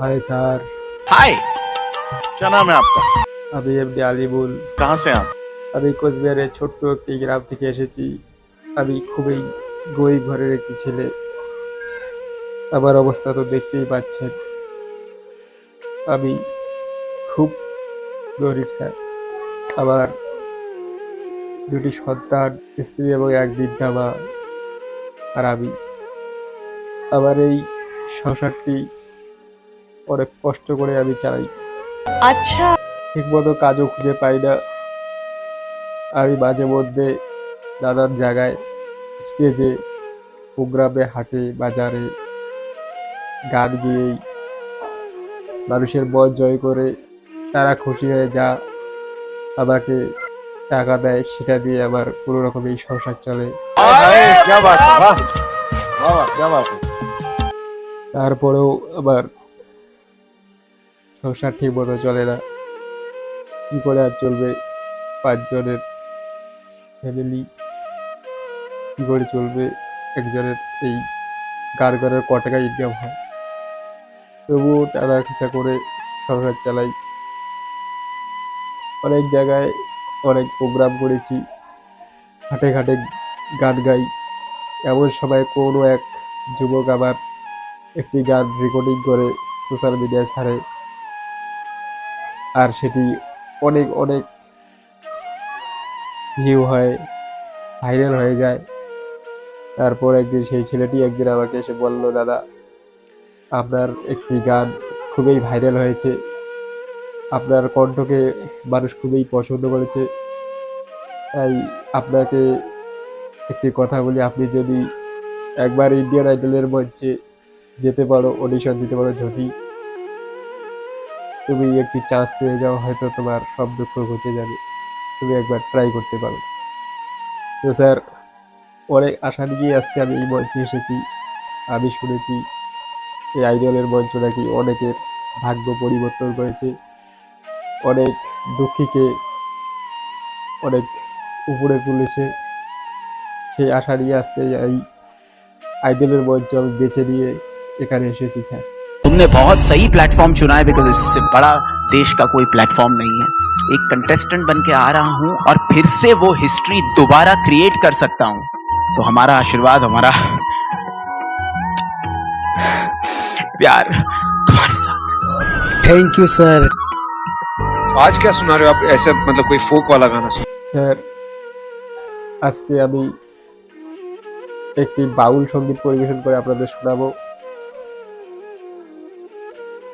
Hi sir hi क्या नाम है आपका আমি এমডি আলিবুল कहाँ से हैं आप আমি কোচবিহারের ছোট্ট একটি গ্রাম থেকে এসেছি আমি খুবই গরিব ঘরের একটি ছেলে আমার অবস্থা তো দেখতেই পাচ্ছেন আমি খুব গরিব স্যার আমার দুটি সন্তান স্ত্রী এবং এক বৃদ্ধা মা আর আমি আমার এই সংসারটি অনেক কষ্ট করে আমি চালাই আচ্ছা। ঠিকমতো কাজও খুঁজে পাই না। আমি মাঝে মধ্যে নানান জায়গায় স্টেজে প্রোগ্রামে হাটে বাজারে গান গিয়ে মানুষের মন জয় করে তারা খুশি হয়ে যা আমাকে টাকা দেয় সেটা দিয়ে আবার কোনো রকম এই সংসার চলে। তারপরেও আবার সংসার ঠিক মতো চলে না। কি করে আর চলবে পাঁচজনের ফ্যামিলি কি করে চলবে একজনের এই গার গারের ক টাকা ইনকাম হয়? তবুও টানা খিচা করে সংসার চালাই। অনেক জায়গায় অনেক প্রোগ্রাম করেছি। হাটে ঘাটে গান গাই। এমন সময় কোনো এক যুবক আবার একটি গান রেকর্ডিং করে সোশ্যাল মিডিয়ায় ছাড়ে। আর সেটি অনেক অনেক ভিউ হয় ভাইরাল হয়ে যায়। তারপর একদিন সেই ছেলেটি একদিন আমাকে এসে বলল, দাদা, আপনার একটি গান খুবই ভাইরাল হয়েছে। আপনার কণ্ঠকে মানুষ খুবই পছন্দ করেছে। তাই আপনাকে একটি কথা বলি, আপনি যদি একবার ইন্ডিয়ান আইডলের মঞ্চে যেতে পারো, অডিশন দিতে পারো, যদি তুমি একটি চান্স পেয়ে যাও, হয়তো তোমার সব দুঃখ ঘুচে যাবে। তুমি একবার ট্রাই করতে পারো। তো স্যার, অনেক আশা নিয়ে আজকে আমি এই মঞ্চে এসেছি, আমি শুনেছি এই আইডলের মঞ্চ নাকি অনেকের ভাগ্য পরিবর্তন করেছে। অনেক দুঃখীকে অনেক উপরে তুলেছে। সেই আশা নিয়ে আজকে এই আইডলের মঞ্চ আমি বেছে নিয়ে এখানে এসেছি, স্যার। तुमने बहुत सही प्लेटफॉर्म चुना है बिकॉज इससे बड़ा देश का कोई प्लेटफॉर्म नहीं है एक कंटेस्टेंट बन के आ रहा हूं और फिर से वो हिस्ट्री दोबारा क्रिएट कर सकता हूं तो हमारा आशीर्वाद हमारा प्यार तुम्हारे साथ थैंक यू सर आज क्या सुना रहे हो आप ऐसे मतलब कोई फोक वाला गाना सुन স্যার আজকে আমি একটি বাউল সঙ্গীত পরিবেশন করে আপনাদের শোনাবো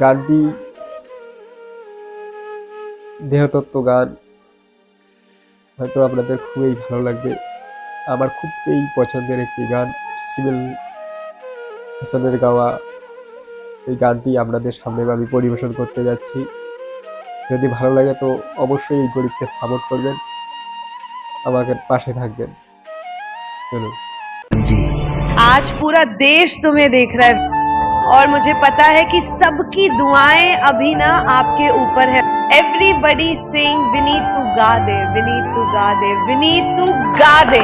গানটি দেহতত্ত্ব গান হয়তো আপনাদের খুবই ভালো লাগবে আমার খুবই পছন্দের একটি গান সিভিল হাসানের গাওয়া এই গানটি আপনাদের সামনে আমি পরিবেশন করতে যাচ্ছি যদি ভালো লাগে তো অবশ্যই এই গরিবকে সাপোর্ট করবেন আমাকে পাশে থাকবেন চলুন आज पूरा देश तुम्हें देख रहा है और मुझे पता है कि सबकी दुआएँ अभी ना आपके ऊपर है। एवरीबडी सिंग विनीत टू गा दे विनीत टू गा दे विनीत टू गा दे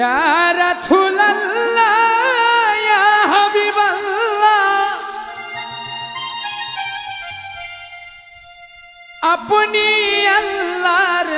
यार अपनी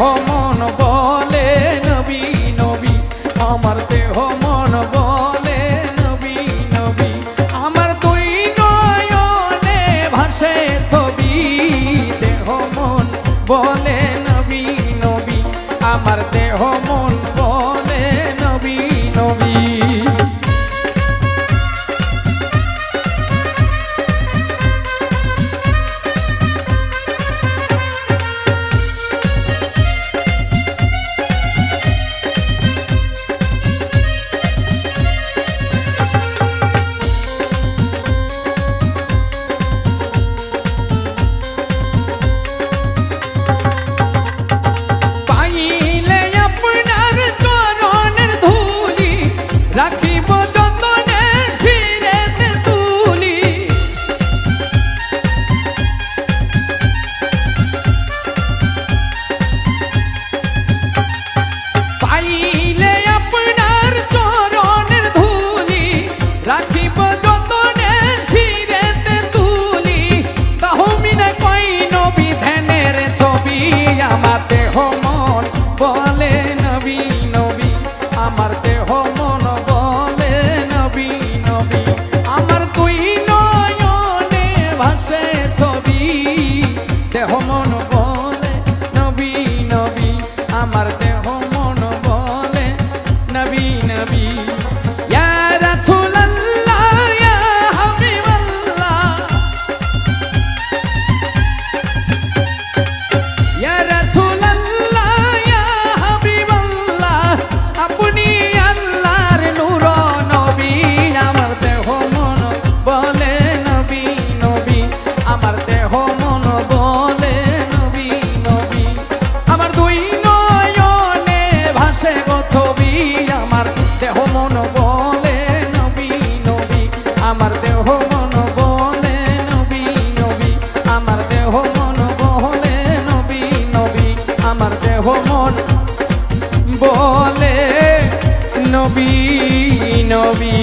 মন বলে নবী নবী। আমার দেহ মন বলে নবী নবী। আমার তুই নয়নে ভাসে ছবি। দেহ মন বলে নবী নবী। আমার দেহ মন বলে নবী নবী।